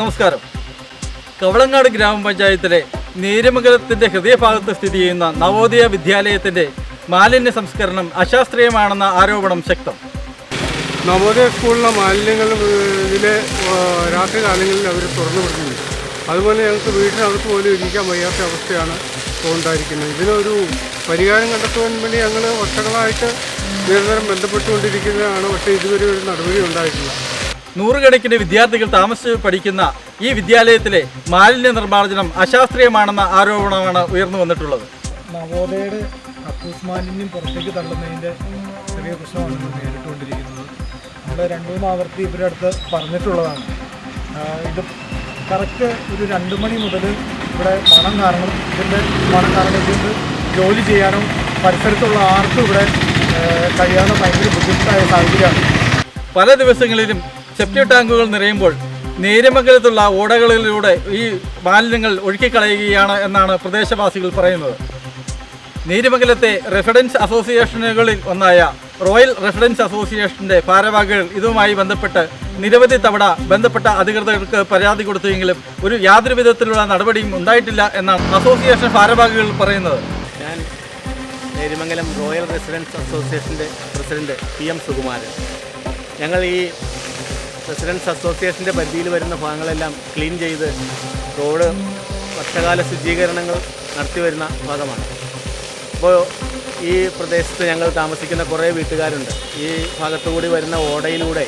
നമസ്കാരം. കവളങ്ങാട് ഗ്രാമപഞ്ചായത്തിലെ നീരമംഗലത്തിന്റെ ഹൃദയഭാഗത്ത് സ്ഥിതി ചെയ്യുന്ന നവോദയ വിദ്യാലയത്തിന്റെ മാലിന്യ സംസ്കരണം അശാസ്ത്രീയമാണെന്ന ആരോപണം ശക്തം. നവോദയ സ്കൂളിലെ മാലിന്യങ്ങൾ ഇതിലെ രാത്രി കാലങ്ങളിൽ അവർ തുറന്നു വിടുന്നുണ്ട് അതുപോലെ ഞങ്ങൾക്ക് വീട്ടിനകത്ത് പോലും ഇരിക്കാൻ വയ്യാത്ത അവസ്ഥയാണ് ഉണ്ടായിരിക്കുന്നത്. ഇതിനൊരു പരിഹാരം കണ്ടെത്തുവാൻ വേണ്ടി ഞങ്ങൾ വർഷങ്ങളായിട്ട് നിരന്തരം ബന്ധപ്പെട്ടുകൊണ്ടിരിക്കുന്നതാണ്. പക്ഷേ ഇതുവരെ ഒരു നടപടി ഉണ്ടായിട്ടില്ല. നൂറുകണക്കിന് വിദ്യാർത്ഥികൾ താമസിച്ച് പഠിക്കുന്ന ഈ വിദ്യാലയത്തിലെ മാലിന്യ നിർമ്മാർജനം അശാസ്ത്രീയമാണെന്ന ആരോപണമാണ് ഉയർന്നു വന്നിട്ടുള്ളത്. നവോദയയുടെ കക്കൂസ് മാലിന്യം പുറത്തേക്ക് തള്ളുന്നതിന്റെ ചെറിയ പ്രശ്നമാണ് നേരിട്ടുകൊണ്ടിരിക്കുന്നത്. നമ്മൾ രണ്ടു മൂന്ന് ആവർത്തി ഇവരുടെ അടുത്ത് പറഞ്ഞിട്ടുള്ളതാണ്. ഇത് കറക്റ്റ് ഒരു രണ്ട് മണി മുതൽ ഇവിടെ മണം കാരണം ഇതിന്റെ മണം കാരണം ഇതിന്റെ ജോലി ചെയ്യാനോ പരിസരത്തുള്ള ആർക്കും ഇവിടെ കഴിയാതെ ഭയങ്കര ബുദ്ധിമുട്ടായ സാഹചര്യമാണ്. പല ദിവസങ്ങളിലും സെപ്റ്റി ടാങ്കുകൾ നിറയുമ്പോൾ നേര്യമംഗലത്തുള്ള ഓടകളിലൂടെ ഈ മാലിന്യങ്ങൾ ഒഴുക്കിക്കളയുകയാണ് എന്നാണ് പ്രദേശവാസികൾ പറയുന്നത്. നേരമംഗലത്തെ റെസിഡൻസ് അസോസിയേഷനുകളിൽ ഒന്നായ റോയൽ റെസിഡൻസ് അസോസിയേഷന്റെ ഭാരവാഹികൾ ഇതുമായി ബന്ധപ്പെട്ട് നിരവധി തവണ ബന്ധപ്പെട്ട അധികൃതർക്ക് പരാതി കൊടുത്തുവെങ്കിലും ഒരു യാതൊരു വിധത്തിലുള്ള നടപടിയും ഉണ്ടായിട്ടില്ല എന്നാണ് അസോസിയേഷൻ ഭാരവാഹികൾ പറയുന്നത്. ഞാൻ നേരിമംഗലം റോയൽ റെസിഡൻസ് അസോസിയേഷന്റെ പ്രസിഡന്റ് പി എം സുകുമാരൻ. ഞങ്ങൾ ഈ റെസിഡൻസ് അസോസിയേഷന്റെ പരിധിയിൽ വരുന്ന ഭാഗങ്ങളെല്ലാം ക്ലീൻ ചെയ്ത് റോഡ് വർഷകാല ശുചീകരണങ്ങൾ നടത്തി വരുന്ന ഭാഗമാണ്. അപ്പോൾ ഈ പ്രദേശത്ത് ഞങ്ങൾ താമസിക്കുന്ന കുറേ വീട്ടുകാരുണ്ട്. ഈ ഭാഗത്തുകൂടി വരുന്ന ഓടയിലൂടെ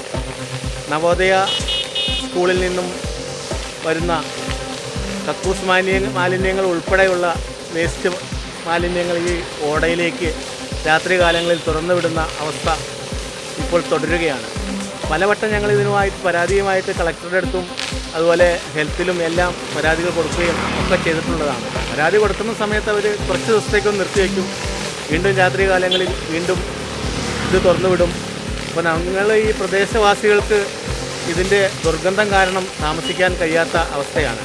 നവോദയ സ്കൂളിൽ നിന്നും വരുന്ന കക്കൂസ് മാലിന്യ മാലിന്യങ്ങൾ ഉൾപ്പെടെയുള്ള വേസ്റ്റ് മാലിന്യങ്ങൾ ഈ ഓടയിലേക്ക് രാത്രി കാലങ്ങളിൽ തുറന്നു വിടുന്ന അവസ്ഥ ഇപ്പോൾ തുടരുകയാണ്. പലവട്ടം ഞങ്ങൾ ഇതിനുമായിട്ട് പരാതിയുമായിട്ട് കളക്ടറുടെ അടുത്തും അതുപോലെ ഹെൽത്തിലും എല്ലാം പരാതികൾ കൊടുക്കുകയും ഒക്കെ ചെയ്തിട്ടുള്ളതാണ്. പരാതി കൊടുക്കുന്ന സമയത്ത് അവർ കുറച്ച് ദിവസത്തേക്കൊന്ന് നിർത്തിവെക്കും വീണ്ടും രാത്രി കാലങ്ങളിൽ വീണ്ടും ഇത് തുറന്നുവിടും അപ്പോൾ ഞങ്ങൾ ഈ പ്രദേശവാസികൾക്ക് ഇതിന്റെ ദുർഗന്ധം കാരണം താമസിക്കാൻ കഴിയാത്ത അവസ്ഥയാണ്.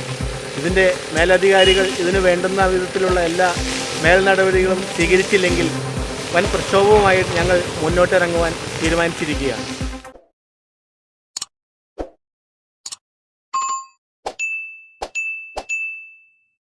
ഇതിന്റെ മേലധികാരികൾ ഇതിന് വേണ്ടുന്ന വിധത്തിലുള്ള എല്ലാ മേൽ നടപടികളും സ്വീകരിച്ചില്ലെങ്കിൽ വൻ പ്രക്ഷോഭവുമായി ഞങ്ങൾ മുന്നോട്ടിറങ്ങുവാൻ തീരുമാനിച്ചിരിക്കുകയാണ്.